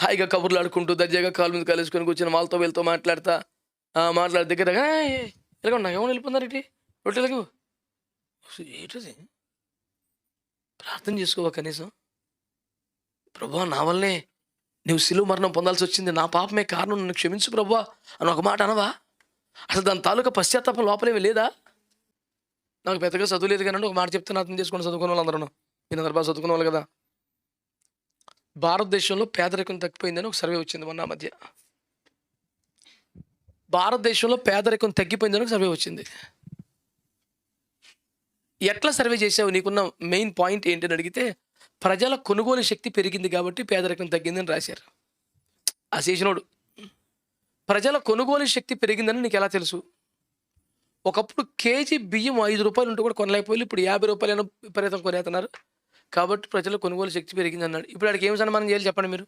హాయిగా కబుర్లు ఆడుకుంటూ దర్జాగా కాలు మీద కలుసుకొని కూర్చొని వాళ్ళతో వీళ్ళతో మాట్లాడతా. మాట్లాడి దగ్గర ఇలాగ ఉన్నా ఏమో వెళ్ళిపోతున్నారు ఇటు రొట్టెలకు ఏంటది? ప్రార్థన చేసుకోవా కనీసం? ప్రభా నా వల్లనే నువ్వు సిలువు మరణం పొందాల్సి వచ్చింది. నా పాపమే కారణం. నన్ను క్షమించు ప్రభా. అని ఒక మాట అనవా? అసలు దాని తాలూకా పశ్చాత్తాపం లోపలేమి లేదా? నాకు పెద్దగా చదువు లేదు కానీ ఒక మాట చెప్తే అర్థం చేసుకుని చదువుకున్న వాళ్ళందరూ నేను అందరు బాగా చదువుకున్న వాళ్ళు కదా. భారతదేశంలో పేదరికం తగ్గిపోయిందని ఒక సర్వే వచ్చింది మొన్న మధ్య. భారతదేశంలో పేదరికం తగ్గిపోయిందని ఒక సర్వే వచ్చింది. ఎట్లా సర్వే చేసావు నీకున్న మెయిన్ పాయింట్ ఏంటని అడిగితే ప్రజల కొనుగోలు శక్తి పెరిగింది కాబట్టి పేదరికం తగ్గిందని రాశారు. ఆ చేసినోడు ప్రజల కొనుగోలు శక్తి పెరిగిందని నీకు ఎలా తెలుసు? ఒకప్పుడు కేజీ బియ్యం ఐదు రూపాయలు ఉంటే కూడా కొనలేకపోయి ఇప్పుడు యాభై రూపాయలైనా విపరీతం కొనేస్తున్నారు కాబట్టి ప్రజల కొనుగోలు శక్తి పెరిగింది అన్నాడు ఇప్పుడు ఆడికి ఏం సన్మానం చేయాలి చెప్పండి మీరు?